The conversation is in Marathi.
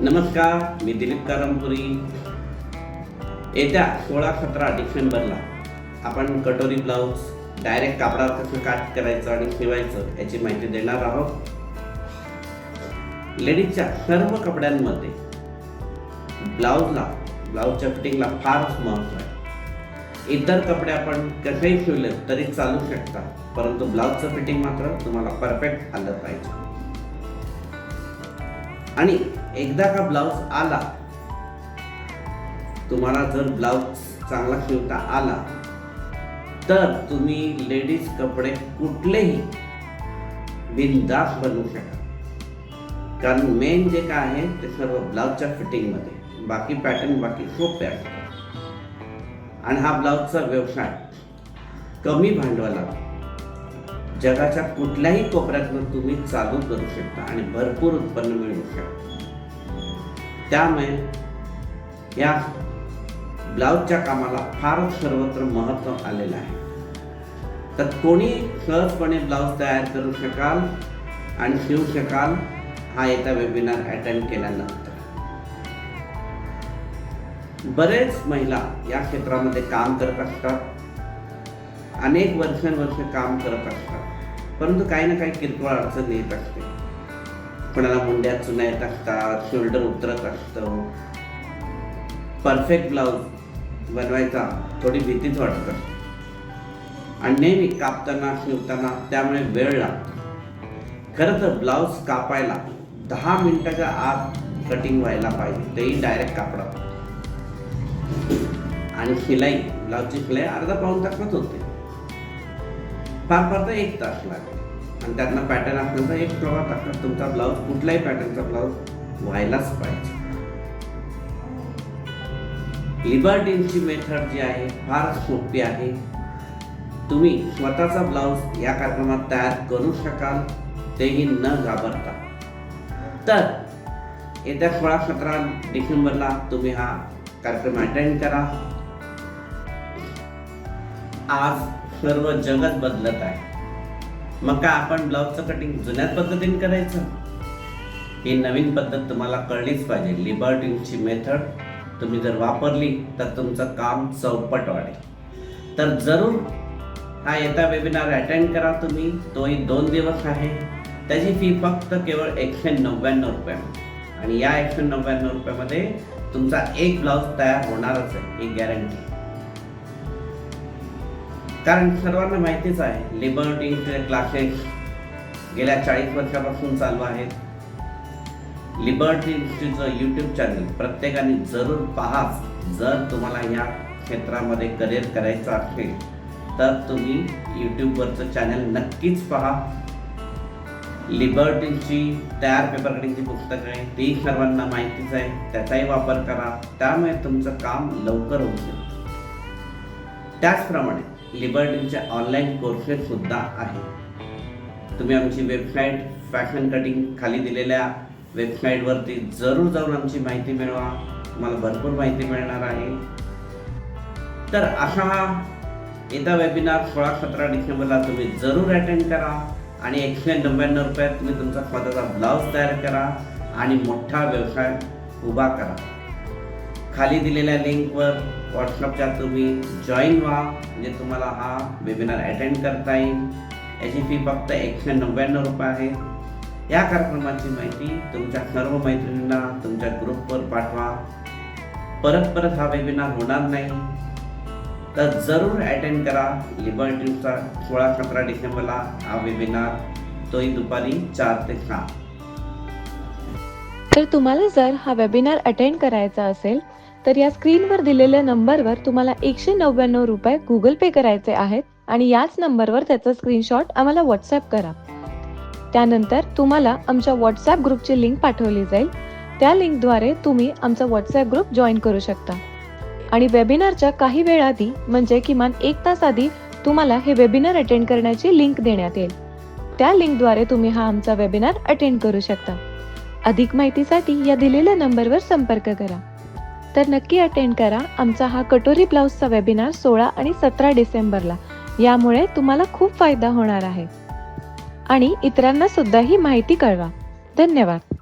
नमस्कार मी दिलीप कारंपुरी येत्या सोळा सतरा डिसेंबरला आपण कटोरी ब्लाऊज डायरेक्ट कापडावर कसं काट करायचं आणि शिवायचं याची माहिती देणार आहोत. लेडीजच्या सर्व कपड्यांमध्ये ब्लाऊजला ब्लाऊजच्या फिटिंगला फारच महत्त्व आहे. इतर कपडे आपण कसेही शिवले तरी चालू शकता परंतु ब्लाऊजचं फिटिंग मात्र तुम्हाला परफेक्ट आलं पाहिजे. आणि एकदा का ब्लाऊज आला तुम्हाला जर ब्लाऊज चांगला शिवता आला तर तुम्ही लेडीज कपडे कुठलेही बिनदास बनवू शकाल कारण मेन जे काय आहे ते सर्व ब्लाऊजच्या फिटिंगमध्ये बाकी पॅटर्न बाकी सोपे असतात आणि हा ब्लाऊजचा व्यवसाय कमी भांडवलात. जगाच्या कुठल्याही कोपऱ्यातून तुम्ही चालू करू शकता आणि भरपूर उत्पन्न मिळवू शकता. त्यामुळे या ब्लाऊजच्या कामाला फार सर्वत्र महत्त्व आलेलं आहे. तर कोणी सहजपणे ब्लाऊज तयार करू शकाल आणि शिवू शकाल हा येत्या वेबिनार अटेंड केल्यानंतर. बरेच महिला या क्षेत्रामध्ये काम करत असतात. अनेक वर्षांवर्ष काम करत असतात. परंतु काही ना काही किरकोळ अडचण येत असते. कोणाला मुंड्या चुना येत असतात शोल्डर उतरत असतं. परफेक्ट ब्लाऊज बनवायचा थोडी भीतीच वाटत असते. आणि नेहमी कापताना शिवताना त्यामुळे वेळ लागतो. खरं तर ब्लाऊज कापायला दहा मिनिटाच्या आत कटिंग व्हायला पाहिजे. तेही डायरेक्ट कापडा आणि शिलाई ब्लाऊजची शिलाई अर्धा पाऊन तासात होते. फार फार तर एक तास लागेल आणि त्यातनं पॅटर्न आपल्याला एक प्रवाह टाकतात. तुमचा ब्लाऊज कुठल्याही पॅटर्नचा ब्लाऊज व्हायलाच पाहिजे. लिबर्टीनची मेथड जी आहे फार सोपी आहे. तुम्ही स्वतःचा ब्लाऊज या कार्यक्रमात तयार करू शकाल तेही न घाबरता. तर येत्या सोळा सतरा डिसेंबरला तुम्ही हा कार्यक्रम अटेंड करा. आज सर्व जगच बदलत आहे. मग काय आपण ब्लाऊजचं कटिंग जुन्याच पद्धतीने करायचं? ही नवीन पद्धत तुम्हाला कळलीच पाहिजे. लिबर्टिंगची मेथड तुम्ही जर वापरली तर तुमचं काम चौपट वाढेल तर जरूर हा येता वेबिनार अटेंड करा तुम्ही. तोही दोन दिवस आहे. त्याची फी फक्त केवळ एकशे नव्याण्णव रुपये आणि या एकशे नव्याण्णव रुपयामध्ये तुमचा एक ब्लाऊज तयार होणारच आहे. ही गॅरंटी कारण सर्वांना माहितीच आहे लिबर्टीचे क्लासेस गेल्या चाळीस वर्षापासून चालू आहेत लिबर्टी इन्स्टिट्यूटचं यूट्यूब चॅनल प्रत्येकाने जरूर पाहाच जर तुम्हाला या क्षेत्रामध्ये करिअर करायचं असेल तर तुम्ही यूट्यूबवरचं चॅनल नक्कीच पहा. लिबर्टीची तयार पेपर कटिंगची पुस्तकं आहे ती सर्वांना माहितीच आहे त्याचाही वापर करा. त्यामुळे तुमचं काम लवकर होऊ शकतं. त्याचप्रमाणे लिबर्टीचे ऑनलाईन कोर्सेस सुद्धा आहे तुम्ही आमची वेबसाईट फॅशन कटिंग खाली दिलेल्या वेबसाईटवरती जरूर जाऊन आमची माहिती मिळवा. तुम्हाला भरपूर माहिती मिळणार आहे. तर असा हा येता वेबिनार सोळा सतरा डिसेंबरला तुम्ही जरूर अटेंड करा आणि एकशे नव्याण्णव रुपयात तुम्ही तुमचा स्वतःचा ब्लाऊज तयार करा आणि मोठा व्यवसाय उभा करा. खाली दिलेल्या लिंकवर व्हॉट्सअपच्या तुम्ही जॉईन व्हा. म्हणजे तुम्हाला हा वेबिनार अटेंड करता येईल. याची फी फक्त एकशे नव्याण्णव रुपये आहे. या कार्यक्रमाची माहिती तुमच्या सर्व मैत्रिणींना तुमच्या ग्रुपवर पाठवा. परत परत हा वेबिनार होणार नाही. तर जरूर अटेंड करा. लिबर्टीचा सोळा सतरा डिसेंबरला हा वेबिनार तोही दुपारी चार ते सहा. तर तुम्हाला जर हा वेबिनार अटेंड करायचा असेल तर या स्क्रीनवर दिलेल्या नंबरवर तुम्हाला एकशे नव्याण्णव रुपये गुगल पे करायचे आहेत आणि याच नंबरवर त्याचा स्क्रीनशॉट आम्हाला व्हॉट्सअप करा. त्यानंतर तुम्हाला आमच्या व्हॉट्सअप ग्रुपची लिंक पाठवली जाईल. त्या लिंकद्वारे तुम्ही आमचा व्हॉट्सअप ग्रुप जॉईन करू शकता. आणि वेबिनारच्या काही वेळ आधी म्हणजे किमान एक तास आधी तुम्हाला हे वेबिनार अटेंड करण्याची लिंक देण्यात येईल. त्या लिंकद्वारे तुम्ही हा आमचा वेबिनार अटेंड करू शकता. अधिक माहितीसाठी या दिलेल्या नंबरवर संपर्क करा. तर नक्की अटेंड करा. आमचा हा कटोरी ब्लाऊजचा वेबिनार सोळा आणि सतरा डिसेंबरला. यामुळे तुम्हाला खूप फायदा होणार आहे. आणि इतरांना सुद्धा ही माहिती कळवा. धन्यवाद.